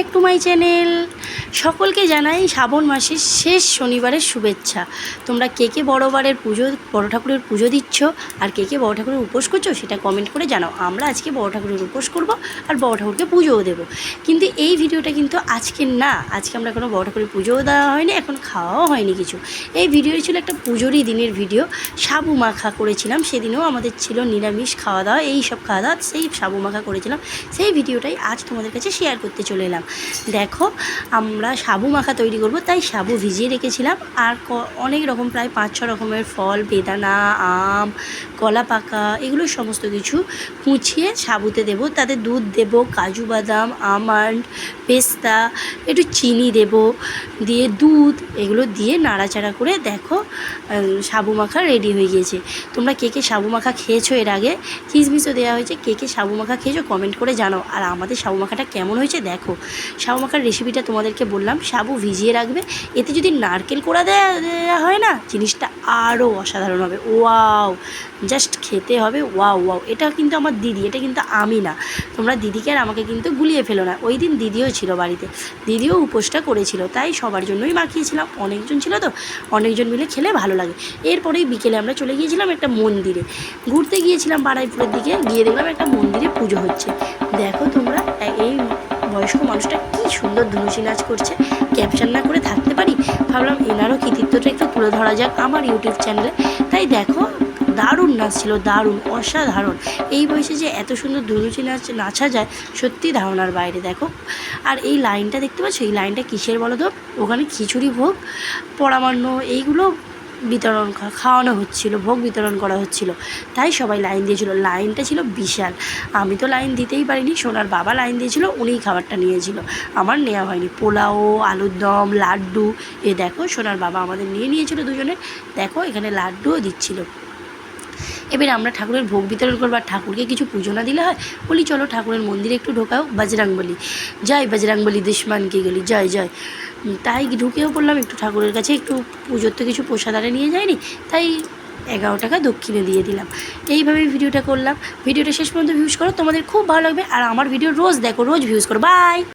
Back to my channel সকলকে জানাই শ্রাবণ মাসের শেষ শনিবারের শুভেচ্ছা। তোমরা কে কে বড়বারের পুজো, বড় ঠাকুরের পুজো দিচ্ছ আর কে কে বড় ঠাকুরের উপোস করছ সেটা কমেন্ট করে জানাও। আমরা আজকে বড় ঠাকুরের উপোস করব আর বড় ঠাকুরকে পুজোও দেবো। কিন্তু এই ভিডিওটা কিন্তু আজকে না, আজকে আমরা কোনো বড় ঠাকুরের পুজোও দেওয়া হয়নি, এখন খাওয়াও হয়নি কিছু। এই ভিডিওটি ছিল একটা পুজোরই দিনের ভিডিও। সাবু মাখা করেছিলাম, সেদিনও আমাদের ছিল নিরামিষ খাওয়া দাওয়া, এই সব খাওয়া দাওয়া, সেই সাবু মাখা করেছিলাম। সেই ভিডিওটাই আজ তোমাদের কাছে শেয়ার করতে চলে এলাম। দেখো আমরা সাবু মাখা তৈরি করব, তাই সাবু ভিজিয়ে রেখেছিলাম। আর অনেক রকম, প্রায় পাঁচ ছ রকমের ফল, বেদানা, আম, কলা পাকা, এগুলো সমস্ত কিছু কুচিয়ে সাবুতে দেব। তাতে দুধ দেব, কাজু বাদাম, আমন্ড, পেস্তা, একটু চিনি দেব, দিয়ে দুধ, এগুলো দিয়ে নাড়াচাড়া করে দেখো সাবু মাখা রেডি হয়ে গিয়েছে। তোমরা কে কে সাবু মাখা খেয়েছো এর আগে? কিসমিসও দেওয়া হয়েছে। কে কে সাবু মাখা খেয়েছো, কমেন্ট করে জানাও। আর আমাদের সাবু মাখাটা কেমন হয়েছে, দেখো। সাবু মাখার রেসিপিটা তোমাদেরকে বললাম, সাবু ভিজিয়ে রাখবে। এতে যদি নারকেল কোড়া দেওয়া হয় না, জিনিসটা আরও অসাধারণ হবে। ওয়াও, জাস্ট খেতে হবে। Wow wow. এটা কিন্তু আমার দিদি, এটা কিন্তু আমি না। তোমরা দিদিকে আর আমাকে কিন্তু গুলিয়ে ফেলো না। ওই দিন দিদিও ছিল বাড়িতে। দিদিও উপোসটা করেছিল, তাই সবার জন্যই মাখিয়েছিলাম অনেকজন ছিল তো, অনেকজন মিলে খেলে ভালো লাগে। এরপরেই বিকেলে আমরা চলে গিয়েছিলাম একটা মন্দিরে। ঘুরতে গিয়েছিলাম বাড়াইপুরের দিকে, গিয়ে দেখলাম একটা মন্দিরে পুজো হচ্ছে। দেখো তোমরা, এই বয়স্ক মানুষটা সুন্দর ধনুষি নাচ করছে। ক্যাপশন না করে থাকতে পারি? ভাবলাম এনারও কৃতিত্বটা একটু তুলে ধরা যাক আমার ইউটিউব চ্যানেলে তাই দেখো, দারুণ নাচ ছিল, দারুণ, অসাধারণ। এই বয়সে যে এত সুন্দর ধনুচি নাচ, নাচা যায়, সত্যি ধারণার বাইরে, দেখো। আর এই লাইনটা দেখতে পাচ্ছ? এই লাইনটা কিসের বলো তো ওখানে খিচুড়ি ভোগ পরামান্ন এইগুলো বিতরণ খাওয়ানো হচ্ছিল, ভোগ বিতরণ করা হচ্ছিল। তাই সবাই লাইন দিয়েছিল। লাইনটা ছিল বিশাল। আমি তো লাইন দিতেই পারিনি, সোনার বাবা লাইন দিয়েছিল, উনিই খাবারটা নিয়েছিল। আমার নেওয়া হয়নি। পোলাও, আলুর দম, লাড্ডু, এ দেখো সোনার বাবা আমাদের নিয়ে নিয়েছিল দুজনে। দেখো এখানে লাড্ডুও দিচ্ছিল। এবার আমরা ঠাকুরের ভোগ বিতরণ করব আর ঠাকুরকে কিছু পুজো না দিলে হয়, বলি চলো ঠাকুরের মন্দিরে একটু ঢোকাও বজরাং বলি জয় বজরাং বলি দুশ্মনকে গেলি জয় জয় তাই ঢুকেও পড়লাম, একটু ঠাকুরের কাছে একটু পুজোর তো কিছু প্রসাদারে নিয়ে যায়নি, তাই এগারো টাকা দক্ষিণে দিয়ে দিলাম। এইভাবে ভিডিওটা করলাম। ভিডিওটা শেষ পর্যন্ত ভিউজ করো, তোমাদের খুব ভালো লাগবে। আর আমার ভিডিও রোজ দেখো, রোজ ভিউজ করো। বাই